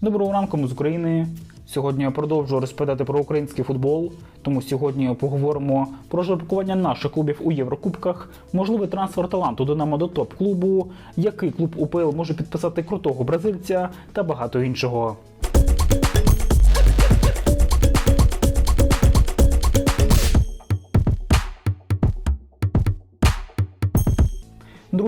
Доброго ранку, ми з України. Сьогодні я продовжую розповідати про український футбол. Тому сьогодні поговоримо про жеребкування наших клубів у Єврокубках, можливий трансфер таланту Динамо до топ-клубу, який клуб УПЛ може підписати крутого бразильця та багато іншого.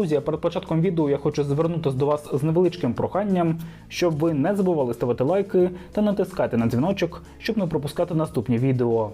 Друзі, перед початком відео я хочу звернутися до вас з невеличким проханням, щоб ви не забували ставити лайки та натискати на дзвіночок, щоб не пропускати наступні відео.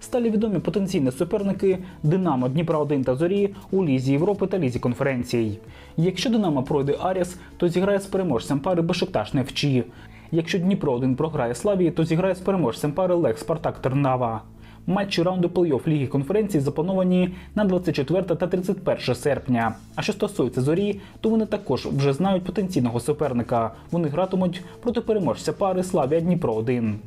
Стали відомі потенційні суперники Динамо, Дніпра 1 та Зорі у Лізі Європи та Лізі конференцій. Якщо Динамо пройде Аріс, то зіграє з переможцем пари Бешикташ Невчі. Якщо Дніпро 1 програє Славії, то зіграє з переможцем пари Лех Спартак Тернава. Матчі раунду плей-офф Ліги конференцій заплановані на 24 та 31 серпня. А що стосується зорі, то вони також вже знають потенційного суперника. Вони гратимуть проти переможця пари Славія Дніпро 1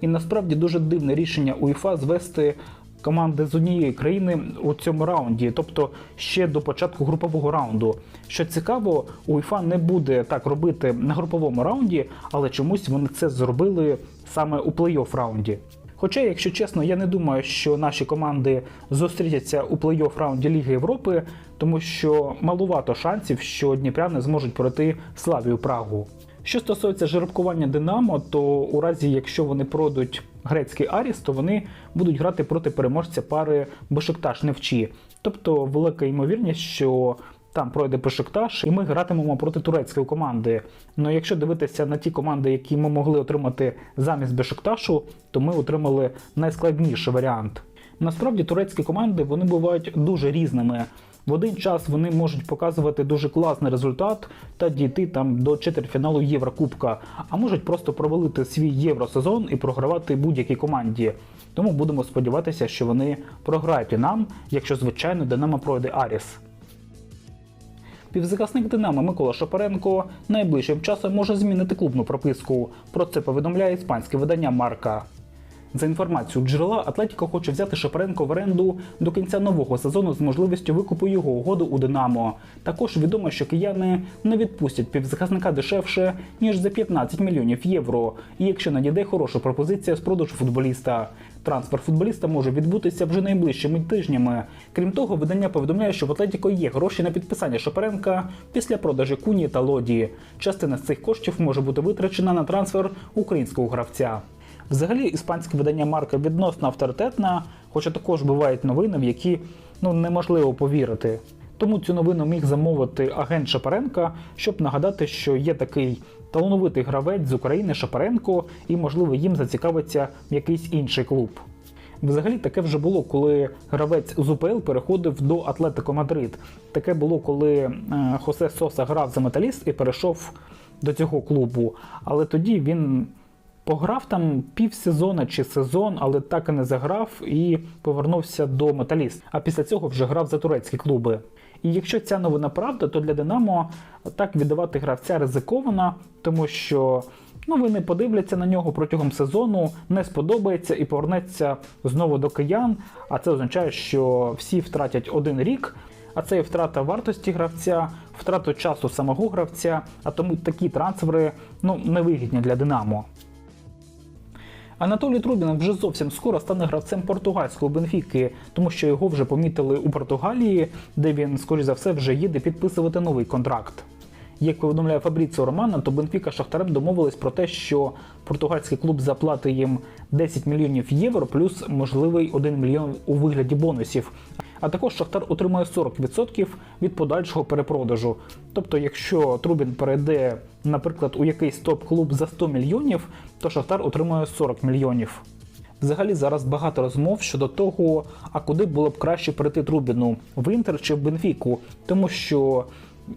І насправді дуже дивне рішення УЄФА звести команди з однієї країни у цьому раунді, тобто ще до початку групового раунду. Що цікаво, УЄФА не буде так робити на груповому раунді, але чомусь вони це зробили саме у плей-офф раунді. Хоча, якщо чесно, я не думаю, що наші команди зустріться у плей-офф раунді Ліги Європи, тому що малувато шансів, що дніпряни зможуть пройти Славію Прагу. Що стосується жеребкування Динамо, то у разі, якщо вони пройдуть грецький Аріс, то вони будуть грати проти переможця пари Бешикташ Невчі. Тобто велика ймовірність, що там пройде Бешикташ, і ми гратимемо проти турецької команди. Ну якщо дивитися на ті команди, які ми могли отримати замість Бешикташу, то ми отримали найскладніший варіант. Насправді турецькі команди вони бувають дуже різними. В один час вони можуть показувати дуже класний результат та дійти там до четвертьфіналу Єврокубка, а можуть просто провалити свій євросезон і програвати будь-якій команді. Тому будемо сподіватися, що вони програють і нам, якщо звичайно Динамо пройде Аріс. Півзахисник Динамо Микола Шапаренко найближчим часом може змінити клубну прописку. Про це повідомляє іспанське видання Марка. За інформацією джерела, Атлетіко хоче взяти Шапаренко в оренду до кінця нового сезону з можливістю викупу його угоду у Динамо. Також відомо, що кияни не відпустять півзахисника дешевше ніж за 15 мільйонів євро. І якщо надійде хороша пропозиція з продажу футболіста. Трансфер футболіста може відбутися вже найближчими тижнями. Крім того, видання повідомляє, що в Атлетіко є гроші на підписання Шапаренка після продажу Куні та Лоді. Частина з цих коштів може бути витрачена на трансфер українського гравця. Взагалі, іспанське видання Марка відносно авторитетна, хоча також бувають новини, в які ну неможливо повірити. Тому цю новину міг замовити агент Шапаренка, щоб нагадати, що є такий талановитий гравець з України Шапаренко, і, можливо, їм зацікавиться якийсь інший клуб. Взагалі таке вже було, коли гравець з УПЛ переходив до Атлетико Мадрид. Таке було, коли е, Хосе Соса грав за металіст і перейшов до цього клубу. Але тоді він пограв там півсезона чи сезон, але так і не заграв і повернувся до металіст. А після цього вже грав за турецькі клуби. І якщо ця новина правда, то для Динамо так віддавати гравця ризиковано, тому що ну вони подивляться на нього протягом сезону, не сподобається і повернеться знову до киян. А це означає, що всі втратять один рік. А це і втрата вартості гравця, втрату часу самого гравця, а тому такі трансфери ну невигідні для Динамо. Анатолій Трубін вже зовсім скоро стане гравцем португальської Бенфіки, тому що його вже помітили у Португалії, де він, скоріш за все, вже їде підписувати новий контракт. Як повідомляє Фабріціо Романа, то Бенфіка Шахтарем домовились про те, що португальський клуб заплатить їм 10 мільйонів євро плюс можливий 1 мільйон у вигляді бонусів. А також Шахтар отримує 40% від подальшого перепродажу. Тобто, якщо Трубін перейде, наприклад, у якийсь топ-клуб за 100 мільйонів, то Шахтар отримує 40 мільйонів. Взагалі зараз багато розмов щодо того, а куди було б краще перейти Трубіну в Інтер чи в Бенфіку, тому що.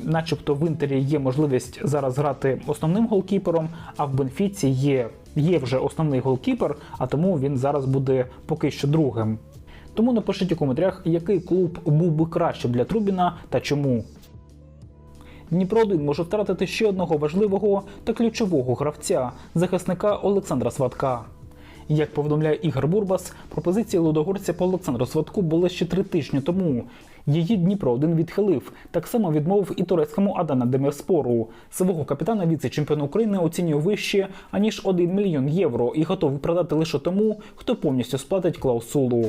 Начебто в Інтері є можливість зараз грати основним голкіпером, а в Бенфіці є, є вже основний голкіпер, а тому він зараз буде поки що другим. Тому напишіть у коментарях, який клуб був би краще для Трубіна та чому. Дніпро 1 може втратити ще одного важливого та ключового гравця захисника Олександра Сватка. Як повідомляє Ігор Бурбас, пропозиції лудогорця по Олександру Сватку були ще три тижні тому. Її Дніпро 1 відхилив. Так само відмовив і турецькому Адана Демірспору. Свого капітана віце-чемпіон України оцінює вище аніж 1 мільйон євро і готовий продати лише тому, хто повністю сплатить клаусулу.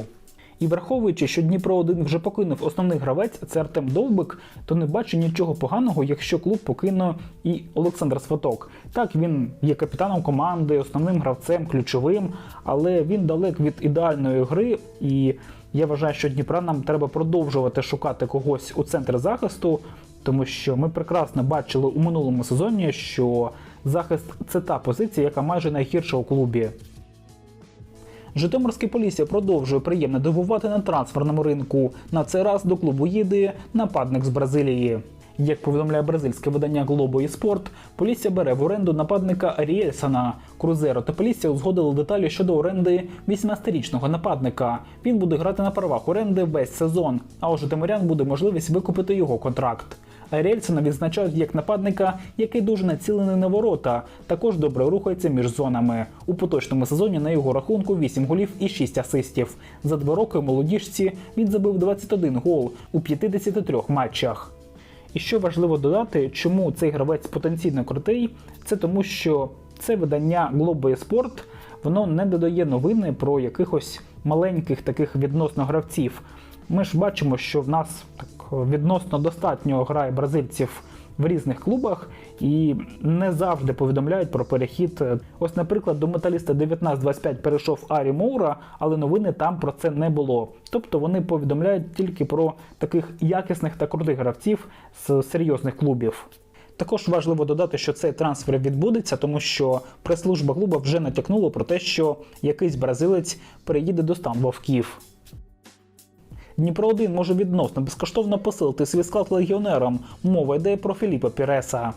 І враховуючи, що Дніпро 1 вже покинув основний гравець, це Артем Довбик, то не бачу нічого поганого, якщо клуб покине і Олександр Сваток. Так, він є капітаном команди, основним гравцем, ключовим, але він далек від ідеальної гри. І я вважаю, що Дніпра нам треба продовжувати шукати когось у центр захисту, тому що ми прекрасно бачили у минулому сезоні, що захист це та позиція, яка майже найгірша у клубі. Житомирське Полісся продовжує приємно дивувати на трансферному ринку. На цей раз до клубу їде нападник з Бразилії. Як повідомляє бразильське видання Globo eSport, Полісся бере в оренду нападника Аріельсона. Крузеро та Полісся узгодили деталі щодо оренди 18-річного нападника. Він буде грати на правах оренди весь сезон, а у Житомирян буде можливість викупити його контракт. Аріельсона відзначають як нападника, який дуже націлений на ворота. Також добре рухається між зонами. У поточному сезоні на його рахунку 8 голів і 6 асистів. За два роки молодіжці він забив 21 гол у 53 матчах. І що важливо додати, чому цей гравець потенційно крутий, це тому, що це видання Globo eSport, воно не додає новини про якихось маленьких таких відносно гравців. Ми ж бачимо, що в нас відносно достатньо грає бразильців в різних клубах і не завжди повідомляють про перехід. Ось, наприклад, до металіста 1925 перейшов Арі Моура, але новини там про це не було. Тобто вони повідомляють тільки про таких якісних та крутих гравців з серйозних клубів. Також важливо додати, що цей трансфер відбудеться, тому що прес-служба клуба вже натякнула про те, що якийсь бразилець переїде до стан вовків. Дніпро 1 може відносно безкоштовно посилити свій склад легіонерам. Мова йде про Філіпа Піреса.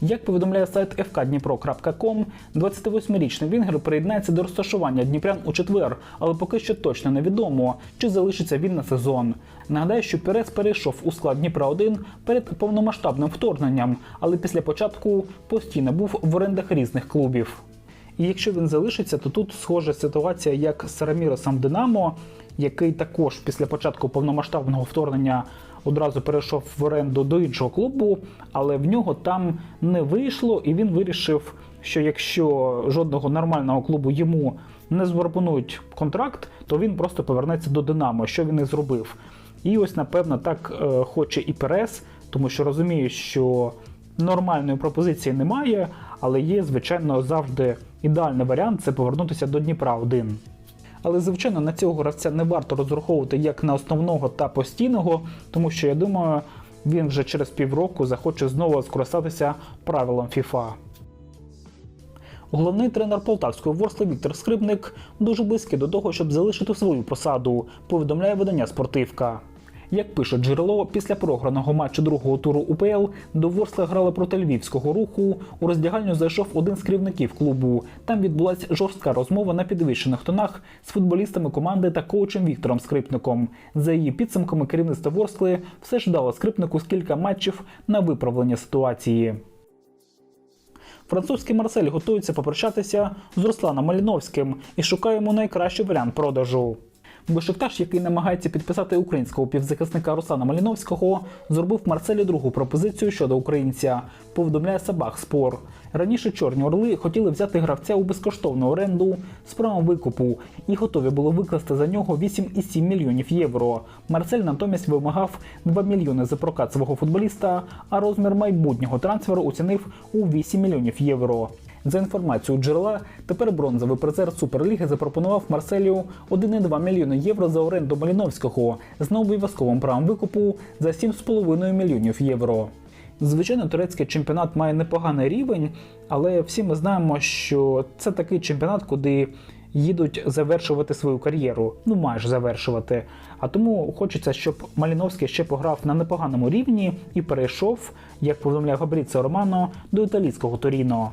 Як повідомляє сайт fkdnipro.com, 28-річний Вінгер приєднається до розташування Дніпрян у четвер, але поки що точно невідомо, чи залишиться він на сезон. Нагадаю, що Пірес перейшов у склад Дніпра 1 перед повномасштабним вторгненням, але після початку постійно був в орендах різних клубів. І якщо він залишиться, то тут схожа ситуація, як з Раміросом Динамо, який також після початку повномасштабного вторгнення одразу перейшов в оренду до іншого клубу, але в нього там не вийшло, і він вирішив, що якщо жодного нормального клубу йому не запропонують контракт, то він просто повернеться до Динамо, що він і зробив. І ось, напевно, так е, хоче і Перес, тому що розуміє, що нормальної пропозиції немає, але є, звичайно, завжди ідеальний варіант це повернутися до Дніпра 1. Але, звичайно, на цього гравця не варто розраховувати як на основного та постійного, тому що я думаю, він вже через півроку захоче знову скористатися правилом FIFA. Головний тренер полтавської ворсли Віктор Скрипник дуже близький до того, щоб залишити свою посаду, повідомляє видання спортивка. Як пише джерело, після програного матчу другого туру УПЛ до Ворскла грали проти львівського руху. У роздягальню зайшов один з керівників клубу. Там відбулася жорстка розмова на підвищених тонах з футболістами команди та коучем Віктором Скрипником. За її підсумками керівництво Ворскли все ж дало скрипнику з кілька матчів на виправлення ситуації. Французький Марсель готується попрощатися з Русланом Маліновським і шукає йому найкращий варіант продажу. Бешикташ, який намагається підписати українського півзахисника Руслана Маліновського, зробив Марселі другу пропозицію щодо українця. Повідомляє Сабах Спор. Раніше Чорні Орли хотіли взяти гравця у безкоштовну оренду з правом викупу і готові були викласти за нього 8,7 мільйонів євро. Марсель натомість вимагав 2 мільйони за прокат свого футболіста, а розмір майбутнього трансферу оцінив у 8 мільйонів євро. За інформацією джерела, тепер бронзовий призер Суперліги запропонував Марселю 1,2 мільйони євро за оренду Маліновського з необов'язковим правом викупу за 7,5 мільйонів євро. Звичайно, турецький чемпіонат має непоганий рівень, але всі ми знаємо, що це такий чемпіонат, куди їдуть завершувати свою кар'єру, ну майже завершувати. А тому хочеться, щоб Маліновський ще пограв на непоганому рівні і перейшов, як повідомляє Фабріціо Романо, до італійського Торіно.